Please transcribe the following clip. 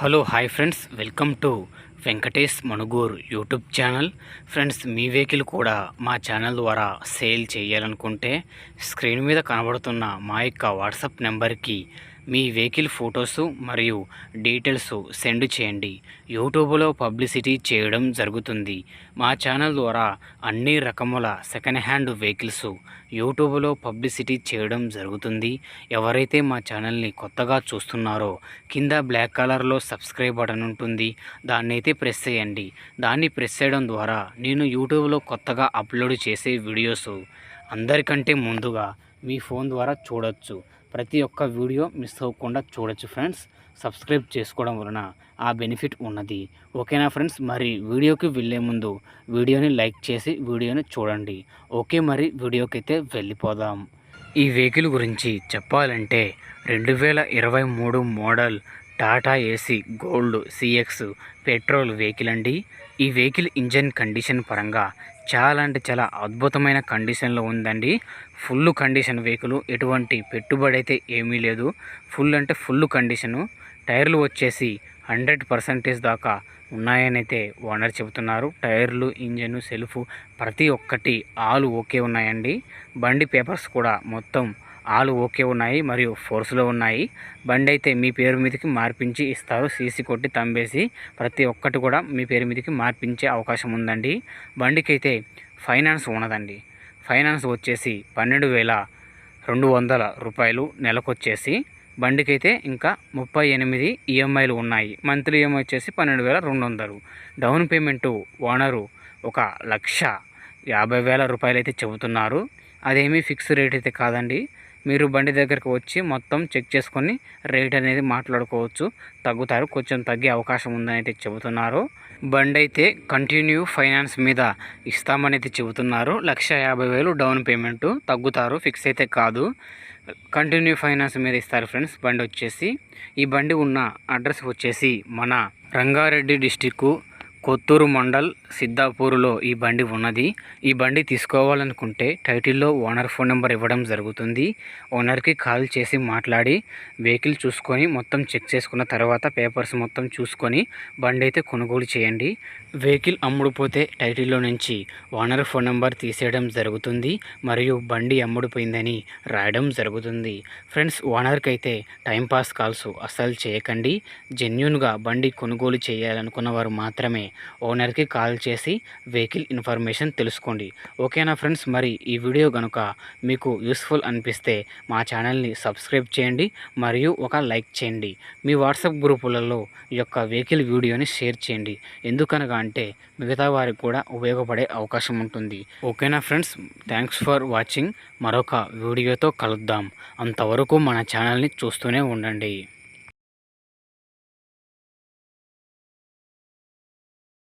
Hello hi friends. Welcome to Venkatesh Manuguru YouTube channel. Friends me vehicle కూడా మా channel ద్వారా sale చేయాలనుకుంటే screen మీద కనబడుతున్న మా యొక్క వాట్సాప్ నెంబర్కి మీ వెహికల్ ఫొటోస్ మరియు డీటెయిల్స్ సెండ్ చేయండి. యూట్యూబ్లో పబ్లిసిటీ చేయడం జరుగుతుంది. మా ఛానల్ ద్వారా అన్ని రకముల సెకండ్ హ్యాండ్ వెహికల్స్ యూట్యూబ్లో పబ్లిసిటీ చేయడం జరుగుతుంది. ఎవరైతే మా ఛానల్ని కొత్తగా చూస్తున్నారో కింద బ్లాక్ కలర్లో సబ్స్క్రైబ్ బటన్ ఉంటుంది. దాన్ని అయితే ప్రెస్ చేయండి. దాన్ని ప్రెస్ చేయడం ద్వారా నేను యూట్యూబ్లో కొత్తగా అప్లోడ్ చేసే వీడియోస్ అందరికంటే ముందుగా మీ ఫోన్ ద్వారా చూడొచ్చు. ప్రతి ఒక్క వీడియో మిస్ అవ్వకుండా చూడొచ్చు ఫ్రెండ్స్. సబ్స్క్రైబ్ చేసుకోవడం వలన ఆ బెనిఫిట్ ఉన్నది. ఓకేనా ఫ్రెండ్స్? మరి వీడియోకి వెళ్ళే ముందు వీడియోని లైక్ చేసి వీడియోని చూడండి. ఓకే మరి వీడియోకి అయితే వెళ్ళిపోదాం. ఈ వెహికల్ గురించి చెప్పాలంటే రెండు వేల ఇరవై మూడు model Tata ace gold CX petrol vehicle అండి ఈ వెహికల్ ఇంజన్ కండిషన్ పరంగా చాలా అంటే చాలా అద్భుతమైన కండిషన్లో ఉందండి. ఫుల్ కండిషన్ వెహికల్ ఎటువంటి పెట్టుబడి అయితే ఏమీ లేదు. ఫుల్ అంటే ఫుల్ కండిషను. టైర్లు వచ్చేసి హండ్రెడ్ పర్సంటేజ్ దాకా ఉన్నాయని అయితే ఓనర్ చెబుతున్నారు. టైర్లు ఇంజన్ సెల్ఫ్ ప్రతి ఒక్కటి ఆలు ఓకే ఉన్నాయండి. బండి పేపర్స్ కూడా మొత్తం ఆలు ఓకే ఉన్నాయి మరియు ఫోర్స్లో ఉన్నాయి. బండి అయితే మీ పేరు మీదకి మార్పించి ఇస్తారు. సీసీ కొట్టి తంబేసి ప్రతి ఒక్కటి కూడా మీ పేరు మీదకి మార్పించే అవకాశం ఉందండి. బండికి అయితే ఫైనాన్స్ ఉన్నదండి. ఫైనాన్స్ వచ్చేసి పన్నెండు వేల రెండు వందల రూపాయలు నెలకొచ్చేసి బండికి అయితే ఇంకా ముప్పై ఎనిమిది ఈఎంఐలు ఉన్నాయి. మంత్లీ ఈఎంఐ వచ్చేసి పన్నెండు వేల రెండు వందలు. డౌన్ పేమెంటు ఓనరు ఒక లక్ష యాభై వేల రూపాయలు అయితే చెబుతున్నారు. అదేమీ ఫిక్స్ రేట్ అయితే కాదండి. మీరు బండి దగ్గరకు వచ్చి మొత్తం చెక్ చేసుకొని రేట్ అనేది మాట్లాడుకోవచ్చు. తగ్గుతారు కొంచెం తగ్గే అవకాశం ఉందని అయితే చెబుతున్నారు. బండి అయితే కంటిన్యూ ఫైనాన్స్ మీద ఇస్తామని అయితే చెబుతున్నారు. లక్ష యాభై వేలు డౌన్ పేమెంట్. తగ్గుతారు ఫిక్స్ అయితే కాదు. కంటిన్యూ ఫైనాన్స్ మీద ఇస్తారు ఫ్రెండ్స్ బండి వచ్చేసి. ఈ బండి ఉన్న అడ్రస్ వచ్చేసి మన రంగారెడ్డి డిస్టిక్ కొత్తూరు మండల్ సిద్ధాపూర్లో ఈ బండి ఉన్నది. ఈ బండి తీసుకోవాలనుకుంటే టైటిల్లో ఓనర్ ఫోన్ నెంబర్ ఇవ్వడం జరుగుతుంది. ఓనర్కి కాల్ చేసి మాట్లాడి వెహికల్ చూసుకొని మొత్తం చెక్ చేసుకున్న తర్వాత పేపర్స్ మొత్తం చూసుకొని బండి అయితే కొనుగోలు చేయండి. వెహికల్ అమ్ముడుపోతే టైటిల్లో నుంచి ఓనర్ ఫోన్ నెంబర్ తీసేయడం జరుగుతుంది మరియు బండి అమ్ముడుపోయిందని రాయడం జరుగుతుంది. ఫ్రెండ్స్ ఓనర్కి అయితే టైంపాస్ కాల్స్ అస్సలు చేయకండి. జెన్యున్గా బండి కొనుగోలు చేయాలనుకున్న వారు మాత్రమే ఓనర్కి కాల్ చేసి వెహికల్ ఇన్ఫర్మేషన్ తెలుసుకోండి. ఓకేనా ఫ్రెండ్స్? మరి ఈ వీడియో కనుక మీకు యూస్ఫుల్ అనిపిస్తే మా ఛానల్ని సబ్స్క్రైబ్ చేయండి మరియు ఒక లైక్ చేయండి. మీ వాట్సాప్ గ్రూపులలో యొక్క వెహికల్ వీడియోని షేర్ చేయండి. ఎందుకనగా అంటే మిగతా వారికి కూడా ఉపయోగపడే అవకాశం ఉంటుంది. ఓకేనా ఫ్రెండ్స్? Thanks for watching. మరొక వీడియోతో కలుద్దాం. అంతవరకు మన ఛానల్ని చూస్తూనే ఉండండి.